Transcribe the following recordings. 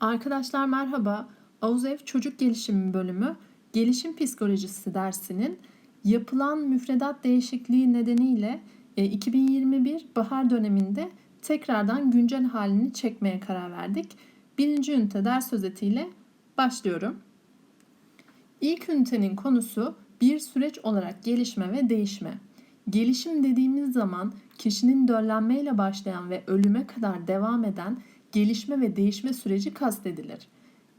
Arkadaşlar merhaba. Avuzev Çocuk Gelişimi bölümü Gelişim Psikolojisi dersinin yapılan müfredat değişikliği nedeniyle e, 2021 bahar döneminde tekrardan güncel halini çekmeye karar verdik. Birinci ünite ders özetiyle başlıyorum. İlk ünitenin konusu bir süreç olarak gelişme ve değişme. Gelişim dediğimiz zaman kişinin döllenmeyle başlayan ve ölüme kadar devam eden gelişme ve değişme süreci kastedilir.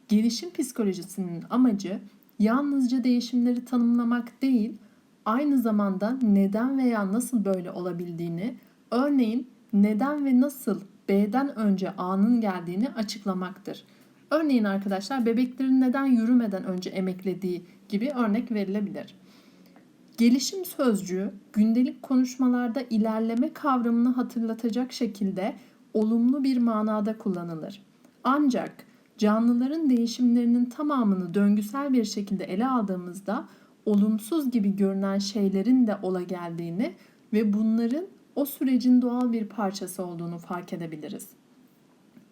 Gelişim psikolojisinin amacı yalnızca değişimleri tanımlamak değil, aynı zamanda neden veya nasıl böyle olabildiğini, örneğin neden ve nasıl B'den önce A'nın geldiğini açıklamaktır. Örneğin arkadaşlar bebeklerin neden yürümeden önce emeklediği gibi örnek verilebilir. Gelişim sözcüğü gündelik konuşmalarda ilerleme kavramını hatırlatacak şekilde olumlu bir manada kullanılır. Ancak canlıların değişimlerinin tamamını döngüsel bir şekilde ele aldığımızda olumsuz gibi görünen şeylerin de ola geldiğini ve bunların o sürecin doğal bir parçası olduğunu fark edebiliriz.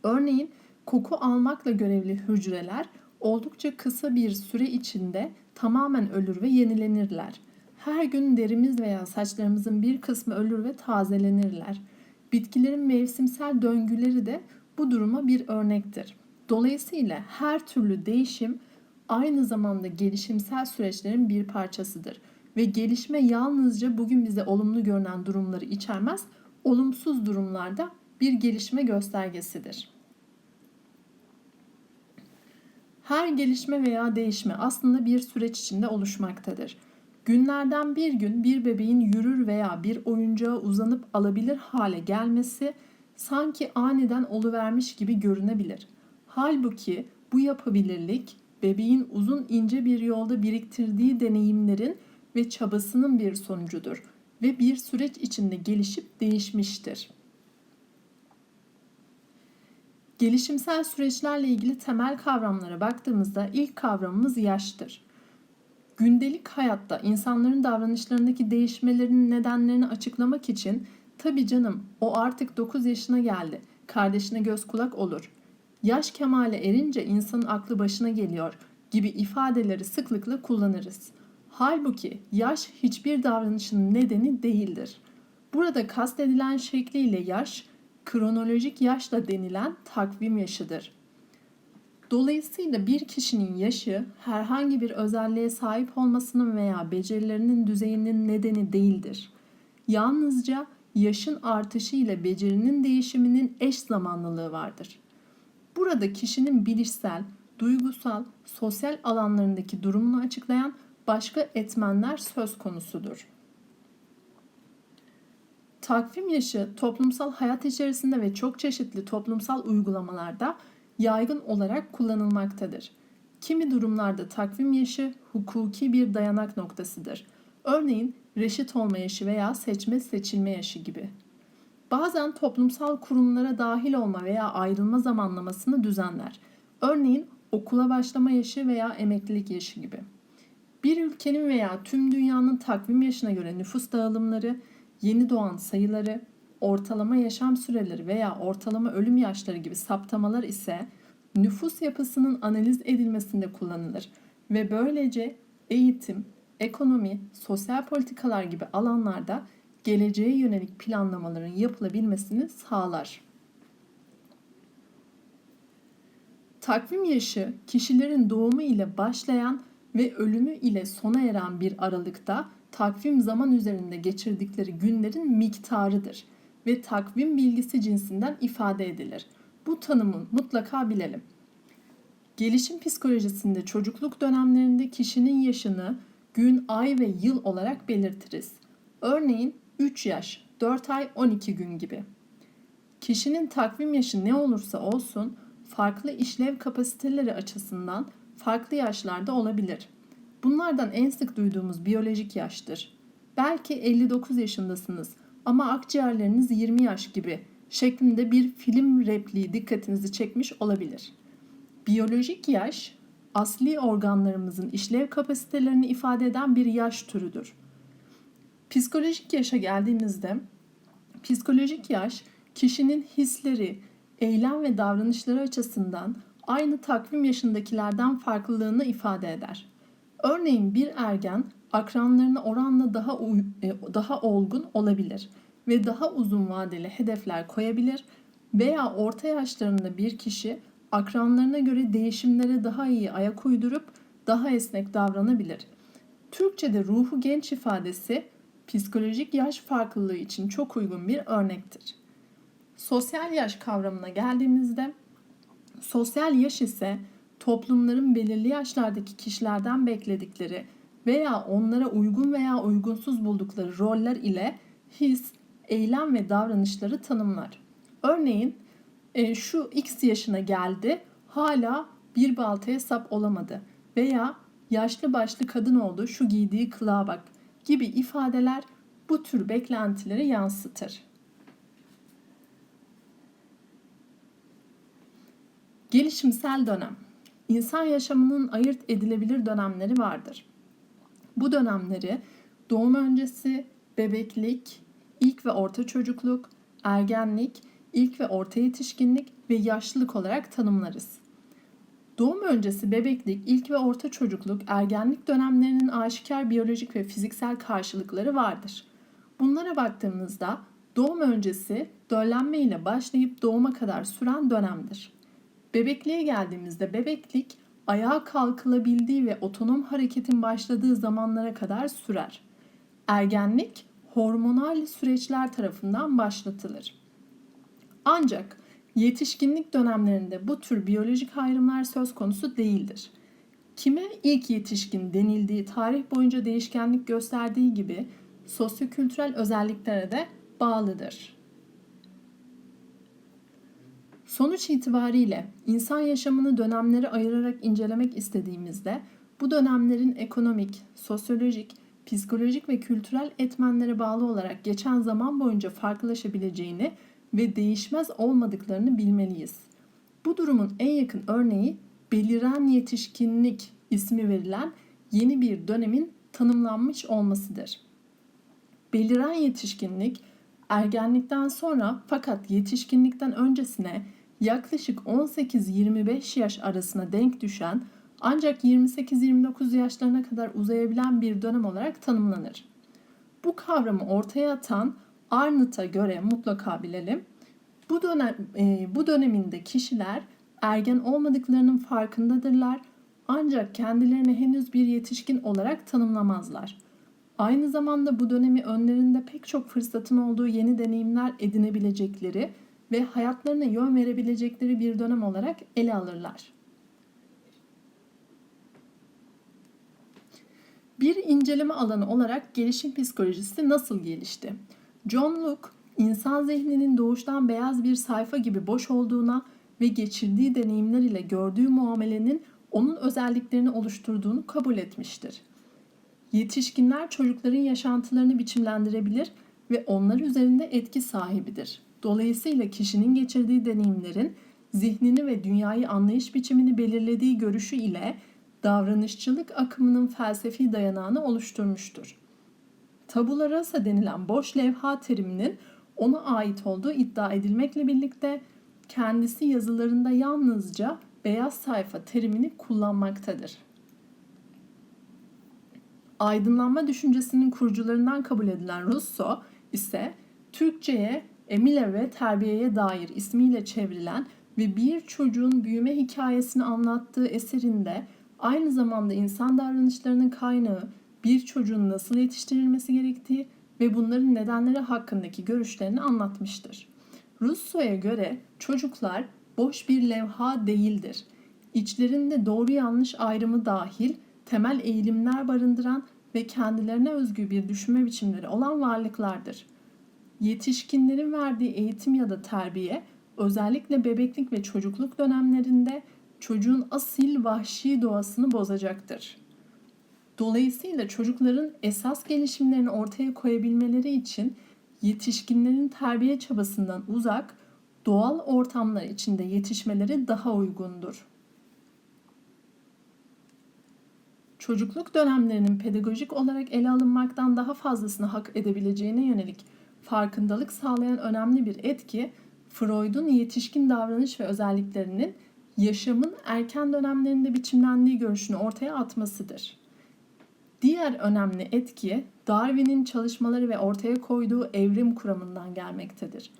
Örneğin koku almakla görevli hücreler oldukça kısa bir süre içinde tamamen ölür ve yenilenirler. Her gün derimiz veya saçlarımızın bir kısmı ölür ve tazelenirler. Bitkilerin mevsimsel döngüleri de bu duruma bir örnektir. Dolayısıyla her türlü değişim aynı zamanda gelişimsel süreçlerin bir parçasıdır ve gelişme yalnızca bugün bize olumlu görünen durumları içermez, olumsuz durumlarda bir gelişme göstergesidir. Her gelişme veya değişme aslında bir süreç içinde oluşmaktadır. Günlerden bir gün bir bebeğin yürür veya bir oyuncağa uzanıp alabilir hale gelmesi sanki aniden oluvermiş gibi görünebilir. Halbuki bu yapabilirlik bebeğin uzun ince bir yolda biriktirdiği deneyimlerin ve çabasının bir sonucudur ve bir süreç içinde gelişip değişmiştir. Gelişimsel süreçlerle ilgili temel kavramlara baktığımızda ilk kavramımız yaştır gündelik hayatta insanların davranışlarındaki değişmelerinin nedenlerini açıklamak için tabi canım o artık 9 yaşına geldi. Kardeşine göz kulak olur. Yaş kemale erince insanın aklı başına geliyor gibi ifadeleri sıklıkla kullanırız. Halbuki yaş hiçbir davranışın nedeni değildir. Burada kastedilen şekliyle yaş, kronolojik yaşla denilen takvim yaşıdır. Dolayısıyla bir kişinin yaşı herhangi bir özelliğe sahip olmasının veya becerilerinin düzeyinin nedeni değildir. Yalnızca yaşın artışı ile becerinin değişiminin eş zamanlılığı vardır. Burada kişinin bilişsel, duygusal, sosyal alanlarındaki durumunu açıklayan başka etmenler söz konusudur. Takvim yaşı toplumsal hayat içerisinde ve çok çeşitli toplumsal uygulamalarda yaygın olarak kullanılmaktadır. Kimi durumlarda takvim yaşı hukuki bir dayanak noktasıdır. Örneğin reşit olma yaşı veya seçme seçilme yaşı gibi. Bazen toplumsal kurumlara dahil olma veya ayrılma zamanlamasını düzenler. Örneğin okula başlama yaşı veya emeklilik yaşı gibi. Bir ülkenin veya tüm dünyanın takvim yaşına göre nüfus dağılımları, yeni doğan sayıları, ortalama yaşam süreleri veya ortalama ölüm yaşları gibi saptamalar ise nüfus yapısının analiz edilmesinde kullanılır ve böylece eğitim, ekonomi, sosyal politikalar gibi alanlarda geleceğe yönelik planlamaların yapılabilmesini sağlar. Takvim yaşı kişilerin doğumu ile başlayan ve ölümü ile sona eren bir aralıkta takvim zaman üzerinde geçirdikleri günlerin miktarıdır ve takvim bilgisi cinsinden ifade edilir. Bu tanımı mutlaka bilelim. Gelişim psikolojisinde çocukluk dönemlerinde kişinin yaşını gün, ay ve yıl olarak belirtiriz. Örneğin 3 yaş, 4 ay, 12 gün gibi. Kişinin takvim yaşı ne olursa olsun farklı işlev kapasiteleri açısından farklı yaşlarda olabilir. Bunlardan en sık duyduğumuz biyolojik yaştır. Belki 59 yaşındasınız ama akciğerleriniz 20 yaş gibi şeklinde bir film repliği dikkatinizi çekmiş olabilir. Biyolojik yaş asli organlarımızın işlev kapasitelerini ifade eden bir yaş türüdür. Psikolojik yaşa geldiğimizde psikolojik yaş kişinin hisleri, eylem ve davranışları açısından aynı takvim yaşındakilerden farklılığını ifade eder. Örneğin bir ergen akranlarına oranla daha e, daha olgun olabilir ve daha uzun vadeli hedefler koyabilir veya orta yaşlarında bir kişi akranlarına göre değişimlere daha iyi ayak uydurup daha esnek davranabilir. Türkçe'de ruhu genç ifadesi psikolojik yaş farklılığı için çok uygun bir örnektir. Sosyal yaş kavramına geldiğimizde sosyal yaş ise toplumların belirli yaşlardaki kişilerden bekledikleri veya onlara uygun veya uygunsuz buldukları roller ile his, eylem ve davranışları tanımlar. Örneğin e, şu X yaşına geldi hala bir baltaya sap olamadı veya yaşlı başlı kadın oldu şu giydiği kılığa bak gibi ifadeler bu tür beklentileri yansıtır. Gelişimsel dönem. İnsan yaşamının ayırt edilebilir dönemleri vardır. Bu dönemleri doğum öncesi, bebeklik, ilk ve orta çocukluk, ergenlik, ilk ve orta yetişkinlik ve yaşlılık olarak tanımlarız. Doğum öncesi bebeklik, ilk ve orta çocukluk, ergenlik dönemlerinin aşikar biyolojik ve fiziksel karşılıkları vardır. Bunlara baktığımızda doğum öncesi döllenme ile başlayıp doğuma kadar süren dönemdir. Bebekliğe geldiğimizde bebeklik ayağa kalkılabildiği ve otonom hareketin başladığı zamanlara kadar sürer. Ergenlik hormonal süreçler tarafından başlatılır. Ancak yetişkinlik dönemlerinde bu tür biyolojik ayrımlar söz konusu değildir. Kime ilk yetişkin denildiği tarih boyunca değişkenlik gösterdiği gibi sosyokültürel özelliklere de bağlıdır. Sonuç itibariyle insan yaşamını dönemlere ayırarak incelemek istediğimizde bu dönemlerin ekonomik, sosyolojik, psikolojik ve kültürel etmenlere bağlı olarak geçen zaman boyunca farklılaşabileceğini ve değişmez olmadıklarını bilmeliyiz. Bu durumun en yakın örneği beliren yetişkinlik ismi verilen yeni bir dönemin tanımlanmış olmasıdır. Beliren yetişkinlik ergenlikten sonra fakat yetişkinlikten öncesine yaklaşık 18-25 yaş arasına denk düşen ancak 28-29 yaşlarına kadar uzayabilen bir dönem olarak tanımlanır. Bu kavramı ortaya atan Arnold'a göre mutlaka bilelim. Bu dönem e, bu döneminde kişiler ergen olmadıklarının farkındadırlar ancak kendilerini henüz bir yetişkin olarak tanımlamazlar. Aynı zamanda bu dönemi önlerinde pek çok fırsatın olduğu yeni deneyimler edinebilecekleri ve hayatlarına yön verebilecekleri bir dönem olarak ele alırlar. Bir inceleme alanı olarak gelişim psikolojisi nasıl gelişti? John Locke, insan zihninin doğuştan beyaz bir sayfa gibi boş olduğuna ve geçirdiği deneyimler ile gördüğü muamelenin onun özelliklerini oluşturduğunu kabul etmiştir. Yetişkinler çocukların yaşantılarını biçimlendirebilir ve onlar üzerinde etki sahibidir. Dolayısıyla kişinin geçirdiği deneyimlerin zihnini ve dünyayı anlayış biçimini belirlediği görüşü ile davranışçılık akımının felsefi dayanağını oluşturmuştur. Tabula rasa denilen boş levha teriminin ona ait olduğu iddia edilmekle birlikte kendisi yazılarında yalnızca beyaz sayfa terimini kullanmaktadır. Aydınlanma düşüncesinin kurucularından kabul edilen Rousseau ise Türkçe'ye Emile ve terbiyeye dair ismiyle çevrilen ve bir çocuğun büyüme hikayesini anlattığı eserinde aynı zamanda insan davranışlarının kaynağı bir çocuğun nasıl yetiştirilmesi gerektiği ve bunların nedenleri hakkındaki görüşlerini anlatmıştır. Rousseau'ya göre çocuklar boş bir levha değildir. İçlerinde doğru yanlış ayrımı dahil temel eğilimler barındıran ve kendilerine özgü bir düşünme biçimleri olan varlıklardır. Yetişkinlerin verdiği eğitim ya da terbiye özellikle bebeklik ve çocukluk dönemlerinde çocuğun asil vahşi doğasını bozacaktır. Dolayısıyla çocukların esas gelişimlerini ortaya koyabilmeleri için yetişkinlerin terbiye çabasından uzak, doğal ortamlar içinde yetişmeleri daha uygundur. Çocukluk dönemlerinin pedagojik olarak ele alınmaktan daha fazlasını hak edebileceğine yönelik farkındalık sağlayan önemli bir etki, Freud'un yetişkin davranış ve özelliklerinin yaşamın erken dönemlerinde biçimlendiği görüşünü ortaya atmasıdır. Diğer önemli etki Darwin'in çalışmaları ve ortaya koyduğu evrim kuramından gelmektedir.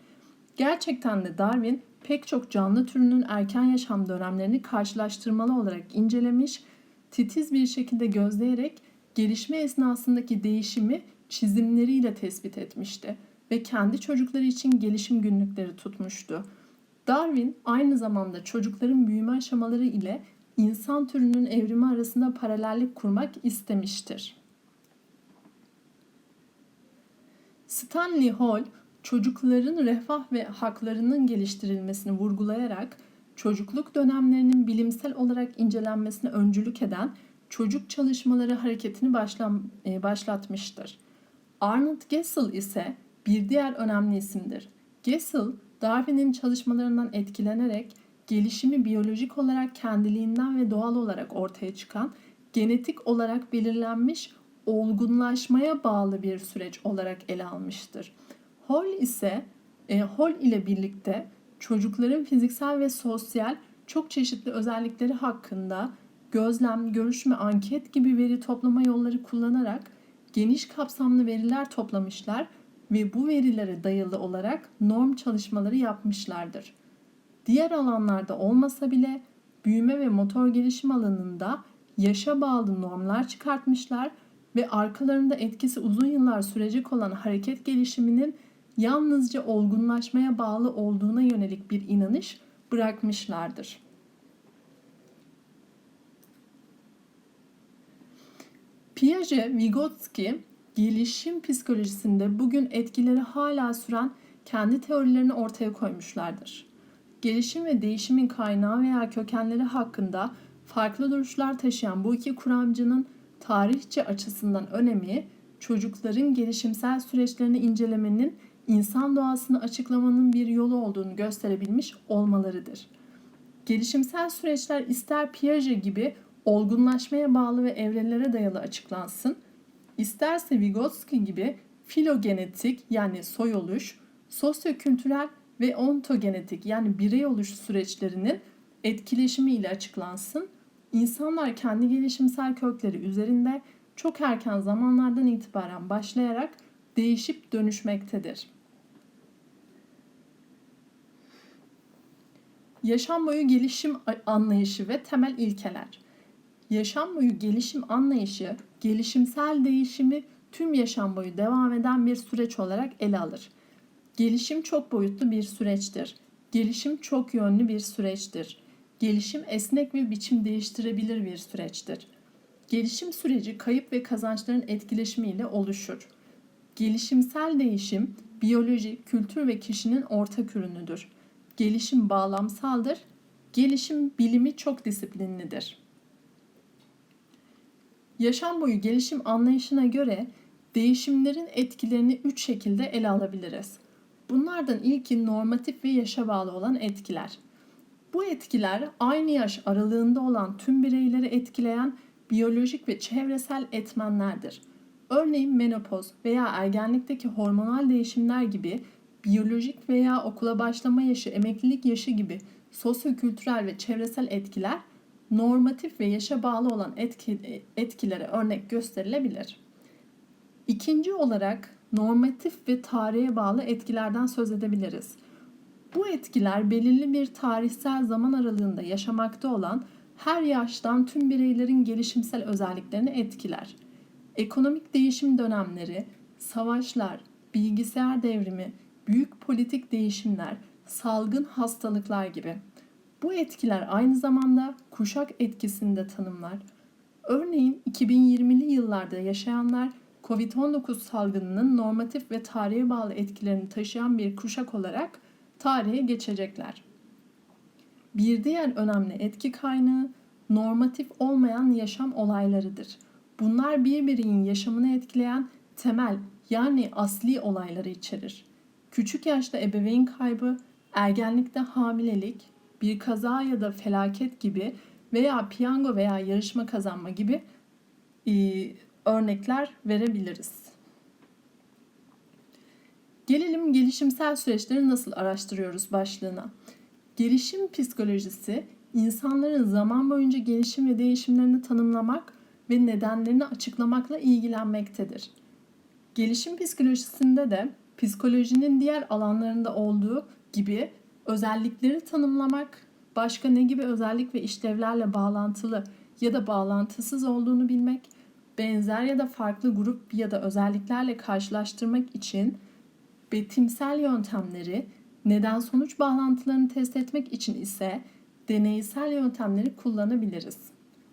Gerçekten de Darwin pek çok canlı türünün erken yaşam dönemlerini karşılaştırmalı olarak incelemiş, titiz bir şekilde gözleyerek gelişme esnasındaki değişimi çizimleriyle tespit etmişti ve kendi çocukları için gelişim günlükleri tutmuştu. Darwin aynı zamanda çocukların büyüme aşamaları ile insan türünün evrimi arasında paralellik kurmak istemiştir. Stanley Hall, çocukların refah ve haklarının geliştirilmesini vurgulayarak çocukluk dönemlerinin bilimsel olarak incelenmesine öncülük eden çocuk çalışmaları hareketini başlam, e, başlatmıştır. Arnold Gessel ise bir diğer önemli isimdir. Gessel, Darwin'in çalışmalarından etkilenerek gelişimi biyolojik olarak kendiliğinden ve doğal olarak ortaya çıkan, genetik olarak belirlenmiş olgunlaşmaya bağlı bir süreç olarak ele almıştır. Hall ise e, Hall ile birlikte çocukların fiziksel ve sosyal çok çeşitli özellikleri hakkında gözlem, görüşme, anket gibi veri toplama yolları kullanarak geniş kapsamlı veriler toplamışlar ve bu verilere dayalı olarak norm çalışmaları yapmışlardır. Diğer alanlarda olmasa bile büyüme ve motor gelişim alanında yaşa bağlı normlar çıkartmışlar ve arkalarında etkisi uzun yıllar sürecek olan hareket gelişiminin yalnızca olgunlaşmaya bağlı olduğuna yönelik bir inanış bırakmışlardır. Piaget, Vygotsky gelişim psikolojisinde bugün etkileri hala süren kendi teorilerini ortaya koymuşlardır. Gelişim ve değişimin kaynağı veya kökenleri hakkında farklı duruşlar taşıyan bu iki kuramcının tarihçe açısından önemi çocukların gelişimsel süreçlerini incelemenin insan doğasını açıklamanın bir yolu olduğunu gösterebilmiş olmalarıdır. Gelişimsel süreçler ister Piaget gibi olgunlaşmaya bağlı ve evrelere dayalı açıklansın, isterse Vygotsky gibi filogenetik yani soy oluş, sosyokültürel ve ontogenetik yani birey oluş süreçlerinin etkileşimi ile açıklansın, insanlar kendi gelişimsel kökleri üzerinde çok erken zamanlardan itibaren başlayarak değişip dönüşmektedir. Yaşam boyu gelişim anlayışı ve temel ilkeler. Yaşam boyu gelişim anlayışı, gelişimsel değişimi tüm yaşam boyu devam eden bir süreç olarak ele alır. Gelişim çok boyutlu bir süreçtir. Gelişim çok yönlü bir süreçtir. Gelişim esnek ve biçim değiştirebilir bir süreçtir. Gelişim süreci kayıp ve kazançların etkileşimiyle oluşur. Gelişimsel değişim biyoloji, kültür ve kişinin ortak ürünüdür. Gelişim bağlamsaldır. Gelişim bilimi çok disiplinlidir. Yaşam boyu gelişim anlayışına göre değişimlerin etkilerini üç şekilde ele alabiliriz. Bunlardan ilki normatif ve yaşa bağlı olan etkiler. Bu etkiler aynı yaş aralığında olan tüm bireyleri etkileyen biyolojik ve çevresel etmenlerdir. Örneğin menopoz veya ergenlikteki hormonal değişimler gibi biyolojik veya okula başlama yaşı, emeklilik yaşı gibi sosyokültürel ve çevresel etkiler normatif ve yaşa bağlı olan etki, etkilere örnek gösterilebilir. İkinci olarak normatif ve tarihe bağlı etkilerden söz edebiliriz. Bu etkiler belirli bir tarihsel zaman aralığında yaşamakta olan her yaştan tüm bireylerin gelişimsel özelliklerini etkiler. Ekonomik değişim dönemleri, savaşlar, bilgisayar devrimi, büyük politik değişimler, salgın hastalıklar gibi. Bu etkiler aynı zamanda kuşak etkisini de tanımlar. Örneğin 2020'li yıllarda yaşayanlar COVID-19 salgınının normatif ve tarihe bağlı etkilerini taşıyan bir kuşak olarak tarihe geçecekler. Bir diğer önemli etki kaynağı normatif olmayan yaşam olaylarıdır. Bunlar bir bireyin yaşamını etkileyen temel yani asli olayları içerir. Küçük yaşta ebeveyn kaybı, ergenlikte hamilelik, bir kaza ya da felaket gibi veya piyango veya yarışma kazanma gibi e, örnekler verebiliriz. Gelelim gelişimsel süreçleri nasıl araştırıyoruz başlığına. Gelişim psikolojisi insanların zaman boyunca gelişim ve değişimlerini tanımlamak ve nedenlerini açıklamakla ilgilenmektedir. Gelişim psikolojisinde de psikolojinin diğer alanlarında olduğu gibi özellikleri tanımlamak, başka ne gibi özellik ve işlevlerle bağlantılı ya da bağlantısız olduğunu bilmek, benzer ya da farklı grup ya da özelliklerle karşılaştırmak için betimsel yöntemleri, neden sonuç bağlantılarını test etmek için ise deneysel yöntemleri kullanabiliriz.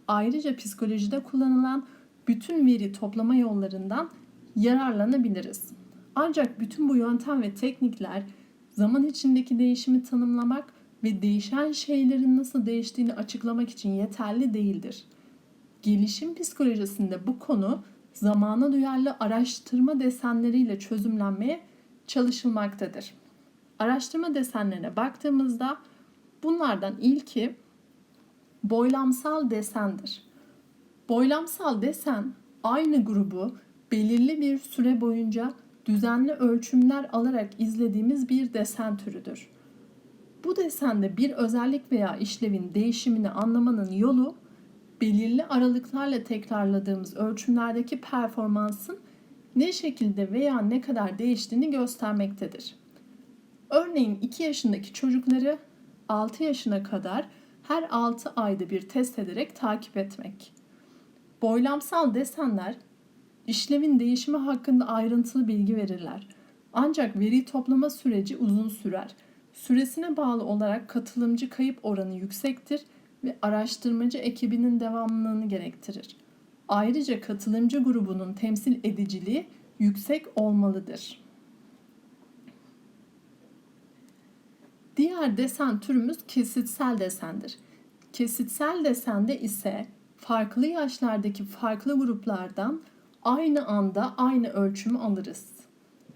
Ayrıca psikolojide kullanılan bütün veri toplama yollarından yararlanabiliriz. Ancak bütün bu yöntem ve teknikler zaman içindeki değişimi tanımlamak ve değişen şeylerin nasıl değiştiğini açıklamak için yeterli değildir. Gelişim psikolojisinde bu konu zamana duyarlı araştırma desenleriyle çözümlenmeye çalışılmaktadır. Araştırma desenlerine baktığımızda bunlardan ilki boylamsal desendir. Boylamsal desen aynı grubu belirli bir süre boyunca düzenli ölçümler alarak izlediğimiz bir desen türüdür. Bu desende bir özellik veya işlevin değişimini anlamanın yolu belirli aralıklarla tekrarladığımız ölçümlerdeki performansın ne şekilde veya ne kadar değiştiğini göstermektedir. Örneğin 2 yaşındaki çocukları 6 yaşına kadar her 6 ayda bir test ederek takip etmek. Boylamsal desenler işlevin değişimi hakkında ayrıntılı bilgi verirler. Ancak veri toplama süreci uzun sürer. Süresine bağlı olarak katılımcı kayıp oranı yüksektir ve araştırmacı ekibinin devamlılığını gerektirir. Ayrıca katılımcı grubunun temsil ediciliği yüksek olmalıdır. Diğer desen türümüz kesitsel desendir. Kesitsel desende ise farklı yaşlardaki farklı gruplardan aynı anda aynı ölçümü alırız.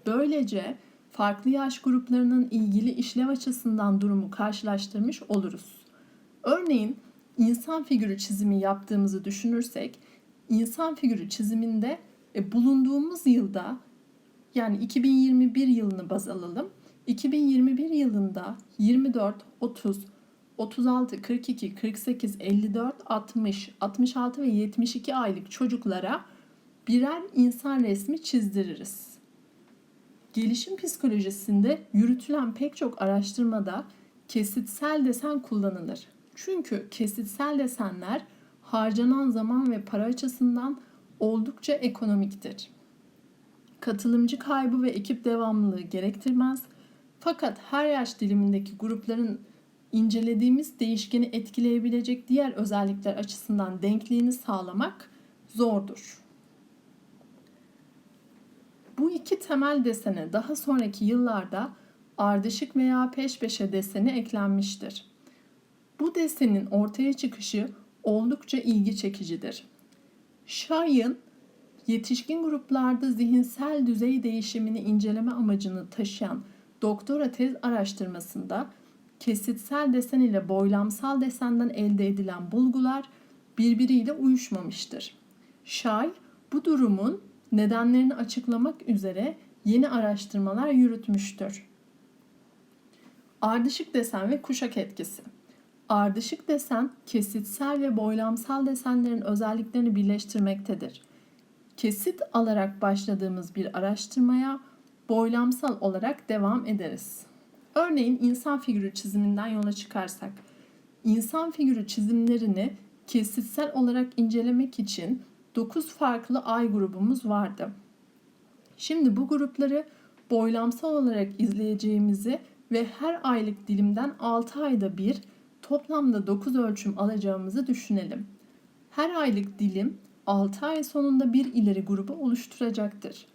Böylece farklı yaş gruplarının ilgili işlev açısından durumu karşılaştırmış oluruz. Örneğin insan figürü çizimi yaptığımızı düşünürsek, insan figürü çiziminde e, bulunduğumuz yılda yani 2021 yılını baz alalım. 2021 yılında 24, 30, 36, 42, 48, 54, 60, 66 ve 72 aylık çocuklara birer insan resmi çizdiririz. Gelişim psikolojisinde yürütülen pek çok araştırmada kesitsel desen kullanılır. Çünkü kesitsel desenler harcanan zaman ve para açısından oldukça ekonomiktir. Katılımcı kaybı ve ekip devamlılığı gerektirmez. Fakat her yaş dilimindeki grupların incelediğimiz değişkeni etkileyebilecek diğer özellikler açısından denkliğini sağlamak zordur. Bu iki temel desene daha sonraki yıllarda ardışık veya peş peşe deseni eklenmiştir. Bu desenin ortaya çıkışı oldukça ilgi çekicidir. Şahin, yetişkin gruplarda zihinsel düzey değişimini inceleme amacını taşıyan doktora tez araştırmasında kesitsel desen ile boylamsal desenden elde edilen bulgular birbiriyle uyuşmamıştır. Şay bu durumun nedenlerini açıklamak üzere yeni araştırmalar yürütmüştür. Ardışık desen ve kuşak etkisi. Ardışık desen kesitsel ve boylamsal desenlerin özelliklerini birleştirmektedir. Kesit alarak başladığımız bir araştırmaya boylamsal olarak devam ederiz. Örneğin insan figürü çiziminden yola çıkarsak, insan figürü çizimlerini kesitsel olarak incelemek için 9 farklı ay grubumuz vardı. Şimdi bu grupları boylamsal olarak izleyeceğimizi ve her aylık dilimden 6 ayda bir toplamda 9 ölçüm alacağımızı düşünelim. Her aylık dilim 6 ay sonunda bir ileri grubu oluşturacaktır.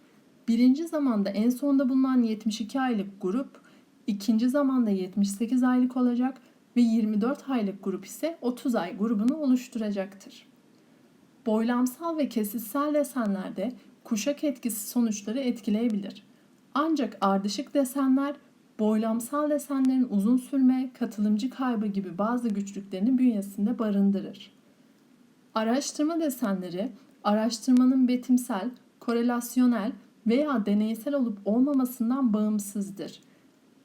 Birinci zamanda en sonda bulunan 72 aylık grup, ikinci zamanda 78 aylık olacak ve 24 aylık grup ise 30 ay grubunu oluşturacaktır. Boylamsal ve kesitsel desenlerde kuşak etkisi sonuçları etkileyebilir. Ancak ardışık desenler boylamsal desenlerin uzun sürme, katılımcı kaybı gibi bazı güçlüklerini bünyesinde barındırır. Araştırma desenleri, araştırmanın betimsel, korelasyonel veya deneysel olup olmamasından bağımsızdır.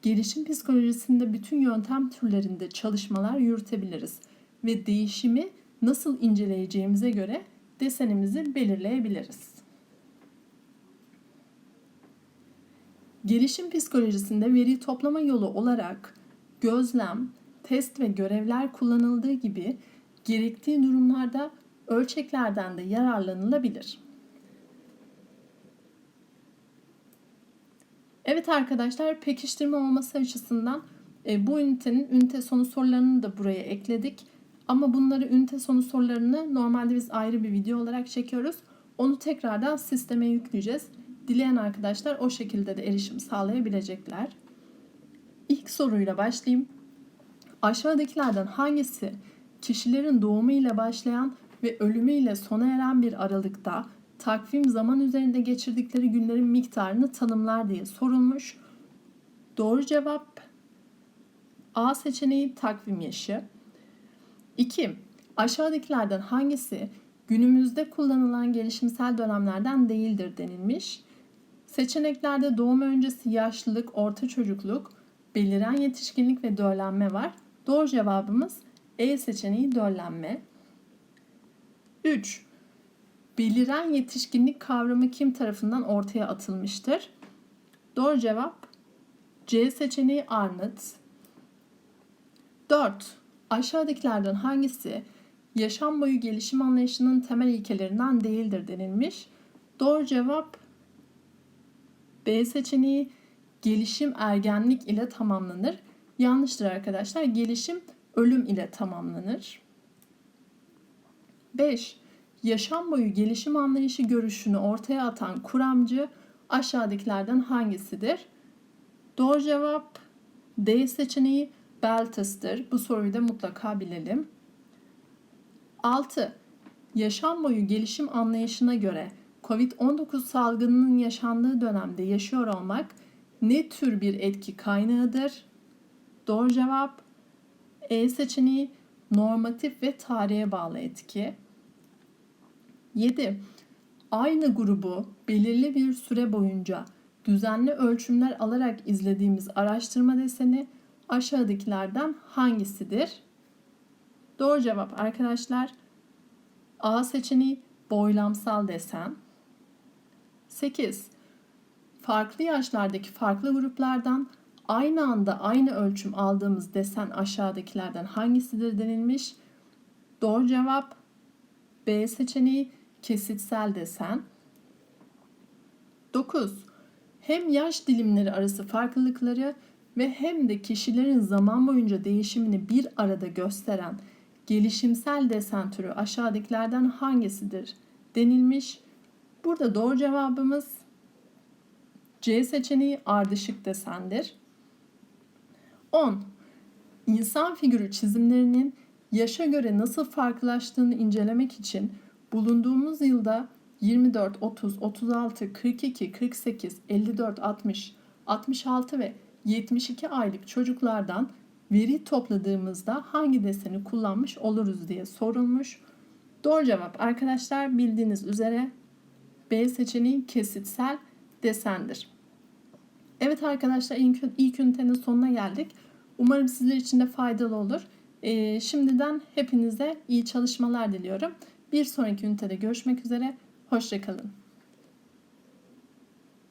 Gelişim psikolojisinde bütün yöntem türlerinde çalışmalar yürütebiliriz. ve değişimi nasıl inceleyeceğimize göre desenimizi belirleyebiliriz. Gelişim psikolojisinde veri toplama yolu olarak gözlem, test ve görevler kullanıldığı gibi gerektiği durumlarda ölçeklerden de yararlanılabilir. Evet arkadaşlar pekiştirme olması açısından e, bu ünitenin ünite sonu sorularını da buraya ekledik. Ama bunları ünite sonu sorularını normalde biz ayrı bir video olarak çekiyoruz. Onu tekrardan sisteme yükleyeceğiz. Dileyen arkadaşlar o şekilde de erişim sağlayabilecekler. İlk soruyla başlayayım. Aşağıdakilerden hangisi kişilerin doğumu ile başlayan ve ölümü ile sona eren bir aralıkta takvim zaman üzerinde geçirdikleri günlerin miktarını tanımlar diye sorulmuş. Doğru cevap A seçeneği takvim yaşı. 2. Aşağıdakilerden hangisi günümüzde kullanılan gelişimsel dönemlerden değildir denilmiş. Seçeneklerde doğum öncesi yaşlılık, orta çocukluk, beliren yetişkinlik ve döllenme var. Doğru cevabımız E seçeneği döllenme. 3. Beliren yetişkinlik kavramı kim tarafından ortaya atılmıştır? Doğru cevap C seçeneği Arnott. 4. Aşağıdakilerden hangisi yaşam boyu gelişim anlayışının temel ilkelerinden değildir denilmiş? Doğru cevap B seçeneği gelişim ergenlik ile tamamlanır. Yanlıştır arkadaşlar. Gelişim ölüm ile tamamlanır. 5. Yaşam boyu gelişim anlayışı görüşünü ortaya atan kuramcı aşağıdakilerden hangisidir? Doğru cevap D seçeneği Beltas'tır. Bu soruyu da mutlaka bilelim. 6. Yaşam boyu gelişim anlayışına göre COVID-19 salgınının yaşandığı dönemde yaşıyor olmak ne tür bir etki kaynağıdır? Doğru cevap E seçeneği normatif ve tarihe bağlı etki. 7. Aynı grubu belirli bir süre boyunca düzenli ölçümler alarak izlediğimiz araştırma deseni aşağıdakilerden hangisidir? Doğru cevap arkadaşlar A seçeneği boylamsal desen. 8. Farklı yaşlardaki farklı gruplardan aynı anda aynı ölçüm aldığımız desen aşağıdakilerden hangisidir denilmiş. Doğru cevap B seçeneği kesitsel desen. 9. Hem yaş dilimleri arası farklılıkları ve hem de kişilerin zaman boyunca değişimini bir arada gösteren gelişimsel desen türü aşağıdakilerden hangisidir denilmiş. Burada doğru cevabımız C seçeneği ardışık desendir. 10. İnsan figürü çizimlerinin yaşa göre nasıl farklılaştığını incelemek için bulunduğumuz yılda 24, 30, 36, 42, 48, 54, 60, 66 ve 72 aylık çocuklardan veri topladığımızda hangi deseni kullanmış oluruz diye sorulmuş. Doğru cevap arkadaşlar bildiğiniz üzere B seçeneği kesitsel desendir. Evet arkadaşlar ilk, ilk ünitenin sonuna geldik. Umarım sizler için de faydalı olur. Ee, şimdiden hepinize iyi çalışmalar diliyorum. Bir sonraki ünitede görüşmek üzere. Hoşçakalın.